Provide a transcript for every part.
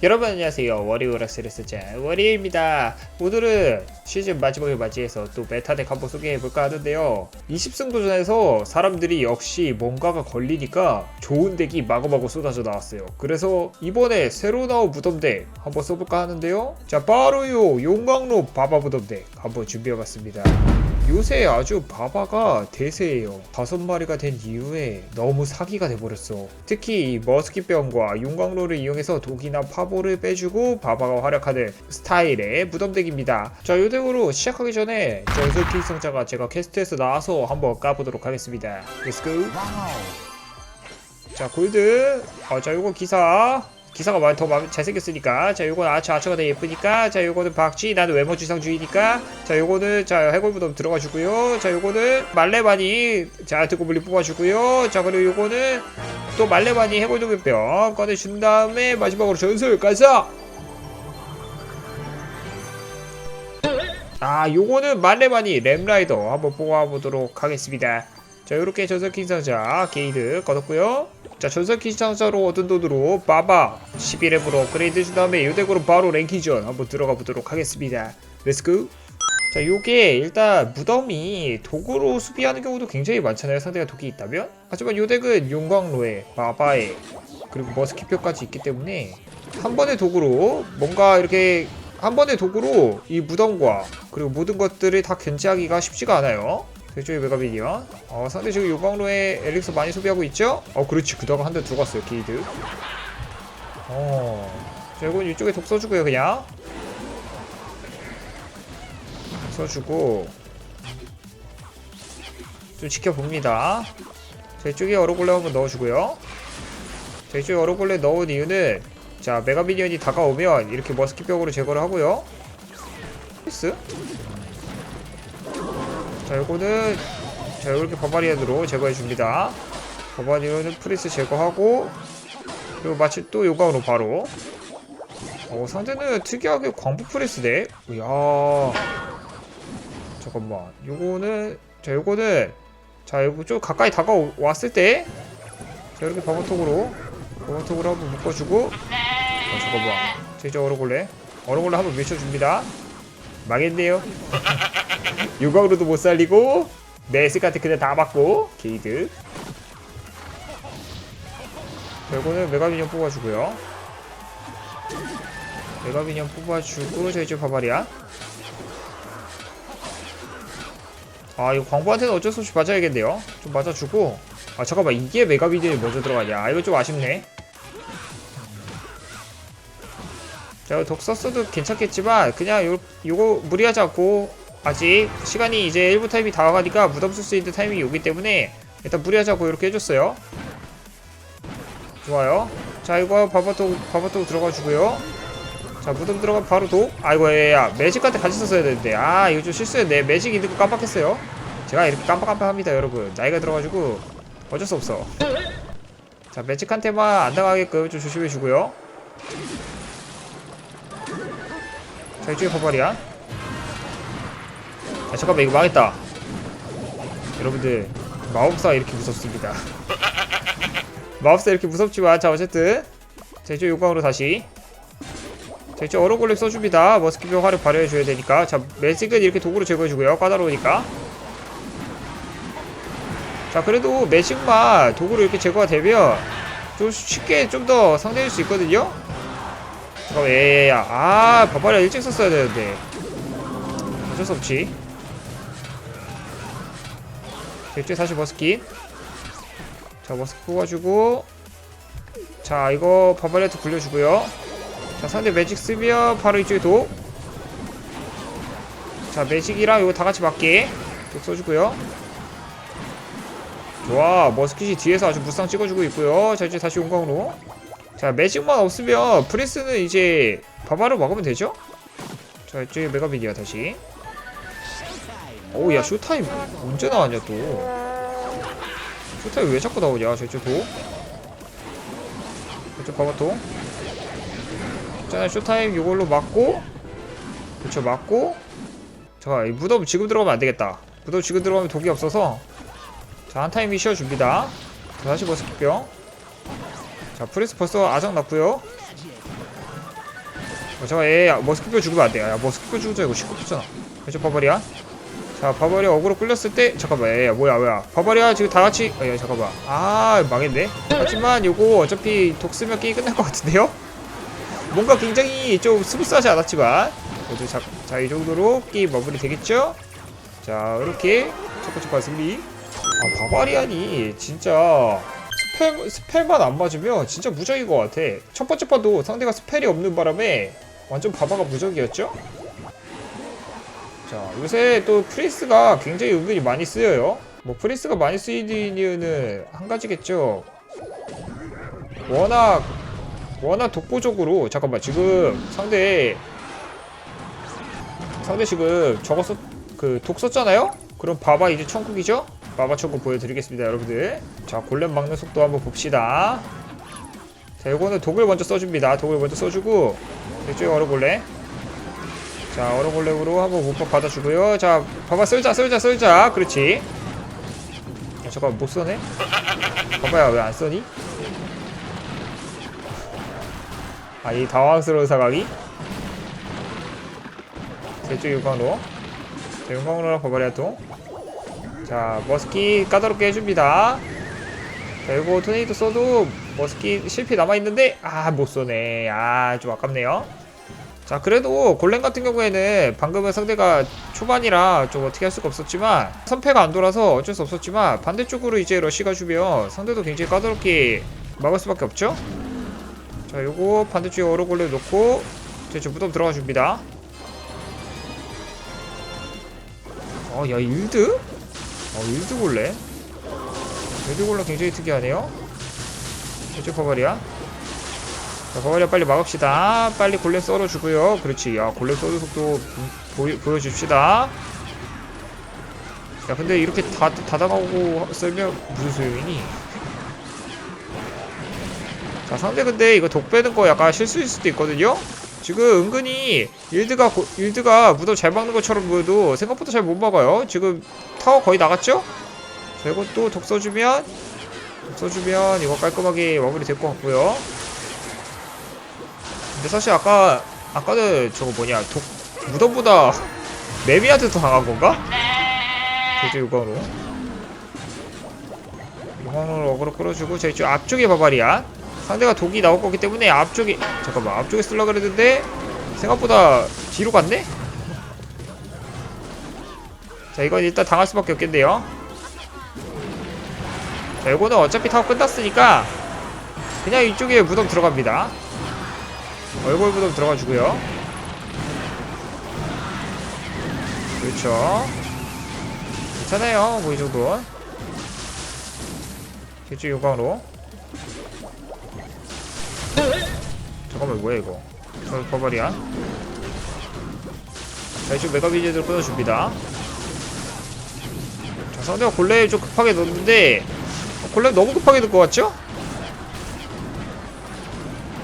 여러분 안녕하세요. 워리오락스레스자 워리입니다. 오늘은 시즌 마지막을 맞이해서 또 메타덱 한번 소개해볼까 하는데요. 20승 도전에서 사람들이 역시 뭔가가 걸리니까 좋은 덱이 마구마구 쏟아져 나왔어요. 그래서 이번에 새로 나온 무덤덱 한번 써볼까 하는데요. 자 바로요. 용광로 바바 무덤덱 한번 준비해봤습니다 요새 아주 바바가 대세예요. 다섯 마리가 된 이후에 너무 사기가 돼버렸어. 특히 이 머스킷병과 용광로를 이용해서 독이나 파보를 빼주고 바바가 활약하는 스타일의 무덤덱입니다. 자, 요 덱으로 시작하기 전에 전설 필성자가 제가 캐스트에서 나와서 한번 까보도록 하겠습니다. 렛츠고! 자, 골드. 아, 자, 요거 기사. 기사가 많이 더 마- 잘생겼으니까. 자 요건 아처 아처가 더 예쁘니까. 자 요거는 박쥐 나는 외모 지상주의니까. 자 요거는 자 해골무덤 들어가 주고요. 자 요거는 말레바니 자 드고블리 뽑아 주고요. 자 그리고 요거는 또 말레바니 해골동병 꺼내 준 다음에 마지막으로 전설 가자. 아 요거는 말레바니 램라이더 한번 뽑아보도록 하겠습니다. 자 요렇게 전설 킹상자 게이드 꺼뒀고요 자 전설 킹상자로 얻은 돈으로 바바 11렙으로 업그레이드 준 다음에 요 덱으로 바로 랭킹전 한번 들어가 보도록 하겠습니다. 렛츠고 자 요게 일단 무덤이 도구로 수비하는 경우도 굉장히 많잖아요 상대가 독이 있다면. 하지만 요 덱은 용광로에 바바에 그리고 머스키표까지 있기 때문에 한 번의 도구로 뭔가 이렇게 한 번의 도구로 이 무덤과 그리고 모든 것들을 다 견제하기가 쉽지가 않아요 대쪽의 메가비디언 어, 상대 지금 요광로에 엘릭서 많이 소비하고 있죠? 어 그렇지. 그다가 한 대 들어갔어요 게이드. 어 자, 이건 이쪽에 독 써주고요 그냥. 써주고. 좀 지켜봅니다. 자 이쪽에 어로골레 한번 넣어주고요. 자 이쪽에 어로골레 넣은 이유는 자 메가미니언이 다가오면 이렇게 머스킷벽으로 제거를 하고요. 패스 자 요거는 자 이렇게 바바리안으로 제거해 줍니다. 바바리안은 프리스 제거하고 그리고 마치 또 요강으로 바로. 어 상대는 특이하게 광부 프리스네? 이야. 잠깐만. 요거는 자 요거는 자 요거 좀 가까이 다가왔을 때 자 이렇게 방어톡으로 방어톡으로 한번 묶어주고. 아 잠깐만. 자 이제 얼어골래? 얼어골래 한번 밀쳐줍니다. 망했네요 유광으로도 못 살리고 메스까지 그냥 다 맞고 게이드 결국은 메가미니언 뽑아주고요. 메가미니언 뽑아주고 저 이제 바바리아. 아 이거 광부한테는 어쩔 수 없이 맞아야겠네요. 좀 맞아주고. 아 잠깐만 이게 메가미니언이 먼저 들어가냐? 아, 이거 좀 아쉽네. 자, 독 썼어도 괜찮겠지만 그냥 요, 요거 무리하지 않고 아직 시간이 이제 1부 타임이 다가가니까 무덤 쓸 수 있는 타이밍이 오기 때문에 일단 무리하지 않고 이렇게 해줬어요. 좋아요. 자 이거 바바톡 바바톡 들어가 주고요. 자 무덤 들어가 바로 독. 아이고 야야 매직한테 같이 썼어야 되는데. 아 이거 좀 실수했네. 매직 있는 거 깜빡했어요. 제가 이렇게 깜빡깜빡합니다 여러분. 나이가 들어가지고 어쩔 수 없어. 자 매직한테만 안 당하게끔 좀 조심해 주고요. 자 이쪽에 버발이야 아 잠깐만 이거 망했다. 여러분들 마법사 이렇게 무섭습니다. 마법사 이렇게 무섭지만 자 어쨌든 자 이쪽 요강으로 다시. 자 이쪽 어로골렘 써줍니다. 머스키병 화력 발휘해줘야 되니까. 자 매직은 이렇게 도구로 제거해주고요. 까다로우니까. 자 그래도 매직만 도구로 이렇게 제거가 되면 좀 쉽게 좀 더 상대할 수 있거든요? 잠깐만 예예야 아 바바리아 일찍 썼어야 되는데. 어쩔 수 없지 자, 이쪽에 다시 머스킷 자 머스킷 뽑아주고. 자 이거 바바리아트 굴려주고요. 자 상대 매직 쓰면 바로 이쪽에 독 자 매직이랑 이거 다같이 맞게 독 써주고요. 좋아 머스킷이 뒤에서 아주 무쌍 찍어주고 있고요. 자 이제 다시 용광으로. 자 매직만 없으면 프리스는 이제 바바로 막으면 되죠? 자 이쪽에 메가비디아 다시 오야 쇼타임 언제 나왔냐 또. 쇼타임 왜 자꾸 나오냐 저쪽 도? 저쪽 바바토 자 쇼타임 이걸로 막고. 그쵸 막고. 자이 무덤 지금 들어가면 안되겠다. 무덤 지금 들어가면 독이 없어서. 자 한타임 이 쉬어줍니다. 자, 다시 버스킷병 자 프리스 벌써 아작 났고요. 어, 잠깐 얘 머스키표 죽으면 안 돼. 야 머스키표 죽자 이거 시끄럽잖아. 그죠 바바리야? 자 바바리아 어그로 끌렸을 때 잠깐만 얘 뭐야 뭐야 바바리아 지금 다 같이 어, 야 잠깐만 아 망했네. 하지만 요거 어차피 독 쓰면 게임 끝날 것 같은데요? 뭔가 굉장히 좀 스무스하지 않았지만 그래도 자, 자, 이 정도로 게임 마무리 되겠죠? 자 이렇게 첫 번째 판 승리 아 바바리안이 진짜 스펠, 스펠만 안 맞으면 진짜 무적인 것 같아 첫 번째 판도 상대가 스펠이 없는 바람에 완전 바바가 무적이었죠? 자 요새 또 프리스가 굉장히 은근히 많이 쓰여요. 뭐 프리스가 많이 쓰이는 이유는 한 가지겠죠. 워낙 워낙 독보적으로 잠깐만 지금 상대 상대 지금 저거 썼, 그 독 썼잖아요? 그럼 바바 이제 천국이죠? 바바 천국 보여드리겠습니다 여러분들. 자 골렘 막는 속도 한번 봅시다. 자 요거는 독을 먼저 써줍니다. 독을 먼저 써주고 이쪽에 얼어골렘 자 얼어골렘으로 한번 못박 받아주고요. 자 바바 썰자 썰자 썰자. 그렇지. 야, 잠깐 못 써네? 바바야 왜 안 써니? 아 이 당황스러운 상황이? 제쪽 용광로. 자 용광로랑 버버리아 통. 자 머스키 까다롭게 해줍니다. 자 이거 토네이도 써도 머스키 실패 남아있는데 아 못쏘네. 아 좀 아깝네요 자 그래도 골렘 같은 경우에는 방금은 상대가 초반이라 좀 어떻게 할 수가 없었지만 선패가 안 돌아서 어쩔 수 없었지만 반대쪽으로 이제 러시가 주면 상대도 굉장히 까다롭게 막을 수밖에 없죠 자 요거 반대쪽에 얼어골렘 놓고 제 무덤 들어가 줍니다 어, 야, 일드? 어, 일드 골렘? 일드 골렘 굉장히 특이하네요? 이쪽 버버리야? 자, 버버리야 빨리 막읍시다. 빨리 골렘 썰어주고요. 그렇지. 야, 골렘 썰는 속도 보여, 보여줍시다. 야, 근데 이렇게 다, 다 당하고 썰면 무슨 소용이니? 자, 상대 근데 이거 독 빼는 거 약간 실수일 수도 있거든요? 지금 은근히 일드가 고, 일드가 무덤 잘 막는 것처럼 보여도 생각보다 잘 못 막아요. 지금 타워 거의 나갔죠? 자 이것도 독 써주면 독 써주면 이거 깔끔하게 마무리 될 것 같고요. 근데 사실 아까 아까는 저거 뭐냐 독 무덤보다 매미한테 더 강한 건가? 제주 유광으로 유광으로 어그로 끌어주고 제 이쪽 앞쪽에 바바리안 상대가 독이 나올 거기 때문에 앞쪽에 잠깐만 앞쪽에 쓸라 그랬는데 생각보다 뒤로 갔네? 자 이건 일단 당할 수밖에 없겠네요 자 이거는 어차피 타워 끝났으니까 그냥 이쪽에 무덤 들어갑니다 얼굴 무덤 들어가 주고요. 그렇죠. 괜찮아요. 뭐이 정도 이쪽 요강으로. 잠깐만 뭐야 이거? 저 버버리야? 자 이쪽 메가비제들 끊어줍니다. 자 상대가 골렘 좀 급하게 넣었는데 어, 골렘 너무 급하게 넣을 것 같죠?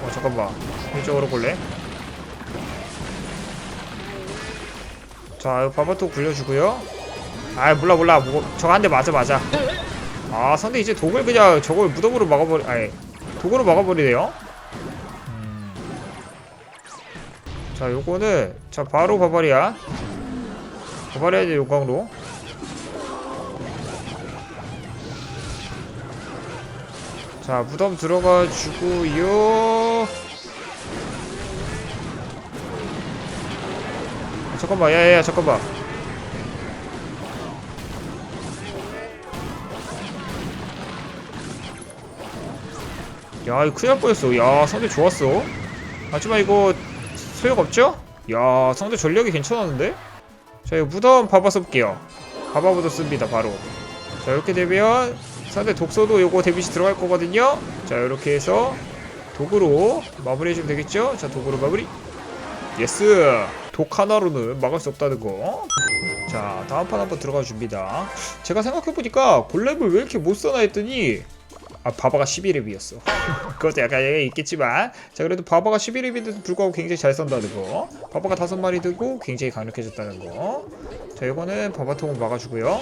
어 잠깐만 이쪽으로 골렘 자 바바토 굴려주고요. 아 몰라 몰라. 뭐, 저거 한 대 맞아 맞아. 아 상대 이제 독을 그냥 저걸 무덤으로 막아버리 아니 독으로 막아버리네요? 자 요거는 자 바로 바바리아. 바바리아의 용광로. 자 무덤 들어가 주고요 잠깐만 야야야 잠깐만. 야 이거 큰일 날 뻔했어. 야 상대 좋았어. 하지만 이거 소용없죠? 야 상대 전력이 괜찮았는데? 자 이거 무덤 봐봐 써볼게요. 무덤 씁니다 바로. 자 이렇게 되면 상대 독서도 요거 데미지 들어갈 거거든요. 자 이렇게 해서 독으로 마무리 해주면 되겠죠? 자 독으로 마무리. 예스 독 하나로는 막을 수 없다는 거 자 다음 판 한번 들어가 줍니다. 제가 생각해보니까 골렘을 왜 이렇게 못 써나 했더니 아 바바가 11렙이었어. 그것도 약간 얘기 있겠지만. 자 그래도 바바가 11렙인데도 불구하고 굉장히 잘 쏜다는 거. 바바가 다섯 마리 들고 굉장히 강력해졌다는 거 자 이거는 바바통을 막아주고요.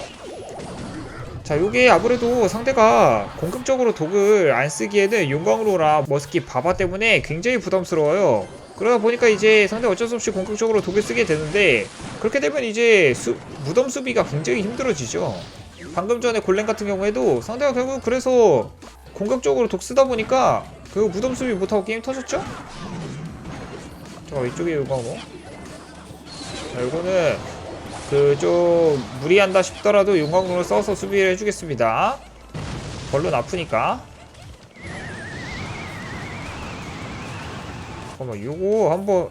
자 요게 아무래도 상대가 공격적으로 독을 안 쓰기에는 용광로라 머스키 바바 때문에 굉장히 부담스러워요 그러다 보니까 이제 상대 어쩔 수 없이 공격적으로 독을 쓰게 되는데 그렇게 되면 이제 수, 무덤 수비가 굉장히 힘들어지죠. 방금 전에 골렘 같은 경우에도 상대가 결국 그래서 공격적으로 독 쓰다 보니까 그 무덤 수비 못하고 게임 터졌죠? 자 이쪽에 이거 뭐? 자 이거는 그 좀 무리한다 싶더라도 용광로를 써서 수비를 해주겠습니다. 벌룬 아프니까. 잠깐만 요거 한번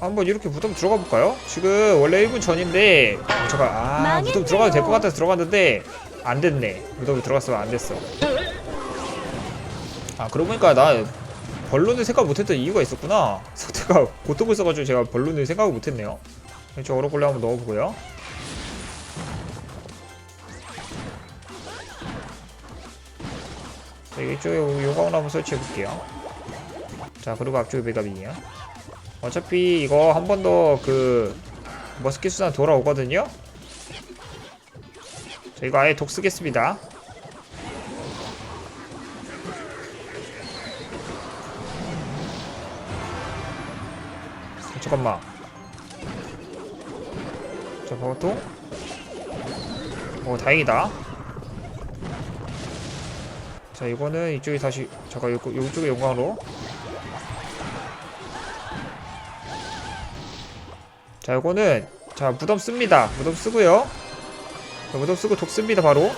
한번 이렇게 무덤 들어가 볼까요? 지금 원래 1분 전인데 어, 잠깐 아 무덤 들어가도 될 것 같아서 들어갔는데 안 됐네. 무덤이 들어갔으면 안 됐어. 아 그러고 보니까 나 벌룬을 생각 못했던 이유가 있었구나. 상태가 고통을 써가지고 제가 벌룬을 생각을 못했네요. 저 얼어골레 한번 넣어보고요. 자, 이쪽에 요강을 한번 설치해 볼게요 자 그리고 앞쪽에 메가빈이요. 어차피 이거 한 번 더 그 머스킷 수단 돌아오거든요? 자 이거 아예 독 쓰겠습니다. 잠깐만. 자 버튼 어 다행이다. 자 이거는 이쪽에 다시 잠깐 요, 요쪽에 용광로 자 이거는 자 무덤 씁니다. 무덤 쓰고요. 자, 무덤 쓰고 독 씁니다 바로.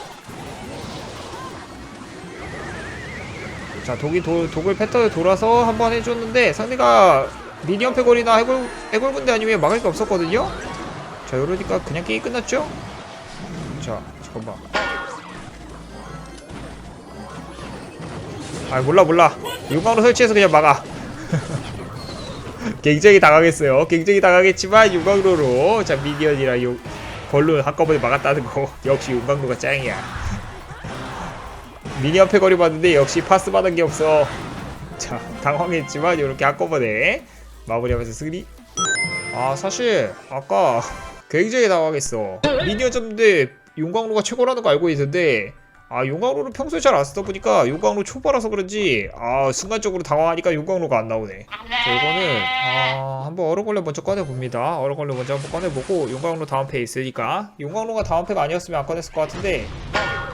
자 독이 도, 독을 패턴을 돌아서 한번 해줬는데 상대가 미니언 패골이나 해골, 해골군대 아니면 막을 게 없었거든요? 자 이러니까 그냥 게임 끝났죠? 자 잠깐만. 아 몰라 몰라. 용광로 설치해서 그냥 막아 굉장히 당하겠어요. 굉장히 당하겠지만 용광로로 자 미니언이랑 용 벌룬 한꺼번에 막았다는 거. 역시 용광로가 짱이야. 미니언 패거리 봤는데 역시 파스 받은 게 없어. 자 당황했지만 이렇게 한꺼번에 마무리하면서 승리. 아 사실 아까 굉장히 당황했어. 미니언 잡는데 용광로가 최고라는 거 알고 있는데 아 용광로를 평소에 잘 안 쓰다 보니까 용광로 초보라서 그런지 아 순간적으로 당황하니까 용광로가 안 나오네. 자 이거는 아 한번 얼어걸레 먼저 꺼내봅니다. 얼어걸레 먼저 한번 꺼내보고 용광로 다음 패에 있으니까. 용광로가 다음 패가 아니었으면 안 꺼냈을 것 같은데.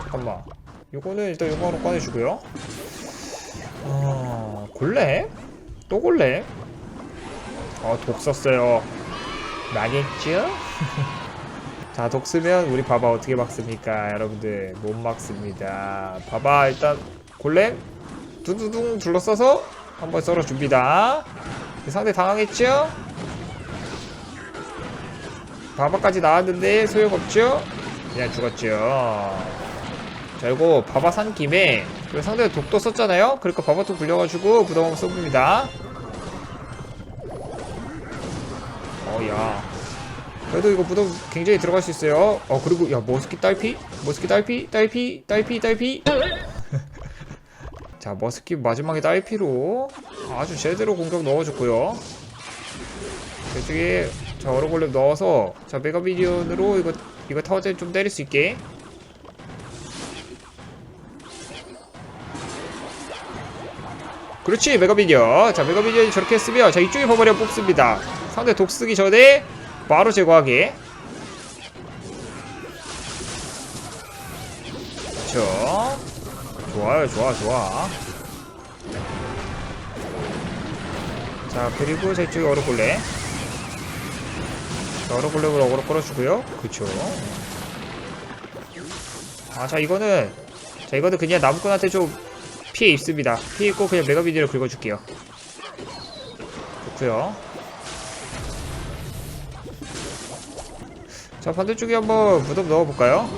잠깐만. 요거는 일단 용광로 꺼내주고요. 어... 골렘? 또 골렘? 어독 썼어요. 나겠죠? 자, 독 쓰면 우리 바바 어떻게 막습니까? 여러분들 못 막습니다. 바바 일단 골렘 두두둥 둘러싸서 한번 썰어줍니다. 상대 당황했죠? 바바까지 나왔는데 소용없죠? 그냥 죽었죠. 자, 이거 바바 산 김에 그 상대가 독도 썼잖아요? 그러니까 바바도 굴려가지고 부담 한번 써봅니다. 어, 야. 그래도 이거 무덤 굉장히 들어갈 수 있어요. 어 그리고 야 머스키 딸피, 머스키 딸피, 딸피, 딸피, 딸피. 자 머스키 마지막에 딸피로 아주 제대로 공격 넣어줬고요. 이쪽에 자 얼어골렘 넣어서 자 메가비디언으로 이거 이거 타워제 좀 때릴 수 있게. 그렇지 메가비디언 자 메가비디언이 저렇게 했으면 자 이쪽에 버버리어 뽑습니다 상대 독 쓰기 전에 바로 제거하게 그쵸? 좋아요 좋아 좋아. 자 그리고 얼어골레. 자 얼어골레로 어그로 끌어주고요. 그쵸. 아자 이거는 자 이거는 그냥 나무꾼한테 좀 피해 입습니다. 피해 입고 그냥 메가비디를 긁어줄게요. 좋고요 자 반대쪽에 한번 무덤 넣어볼까요?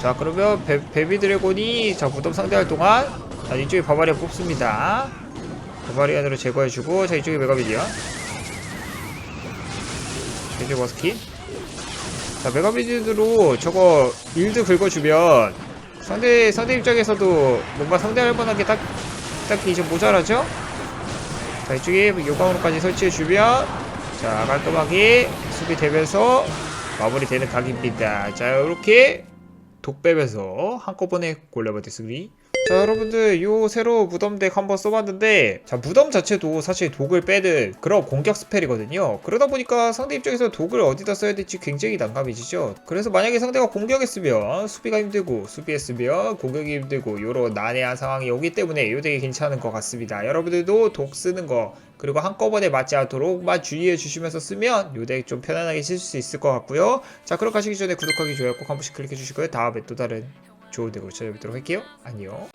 자 그러면 베, 베비 드래곤이 자 무덤 상대할 동안 자 이쪽에 바바리안 뽑습니다 바바리안으로 제거해주고 자 이쪽에 메가비디언 이쪽에 머스킷 자 메가비디언으로 저거 일드 긁어주면 상대 상대 입장에서도 뭔가 상대할 만한 게딱 딱히 이제 모자라죠? 자 이쪽에 요강으로까지 설치해주면 자 깔끔하게 수비 되면서 마무리되는 각입니다. 자 이렇게 독 빼면서 한꺼번에 골라버티 승리 자 여러분들 요 새로 무덤 덱 한번 써봤는데 자 무덤 자체도 사실 독을 빼는 그런 공격 스펠이거든요. 그러다 보니까 상대 입장에서 독을 어디다 써야 될지 굉장히 난감해지죠. 그래서 만약에 상대가 공격했으면 수비가 힘들고 수비했으면 공격이 힘들고 요런 난해한 상황이 오기 때문에 요 덱이 괜찮은 것 같습니다. 여러분들도 독 쓰는 거 그리고 한꺼번에 맞지 않도록만 주의해 주시면서 쓰면 요덱 좀 편안하게 쓰실 수 있을 것 같고요. 자 그럼 가시기 전에 구독하기 좋아요 꼭 한 번씩 클릭해 주시고요. 다음에 또 다른 좋은 덱으로 찾아뵙도록 할게요. 안녕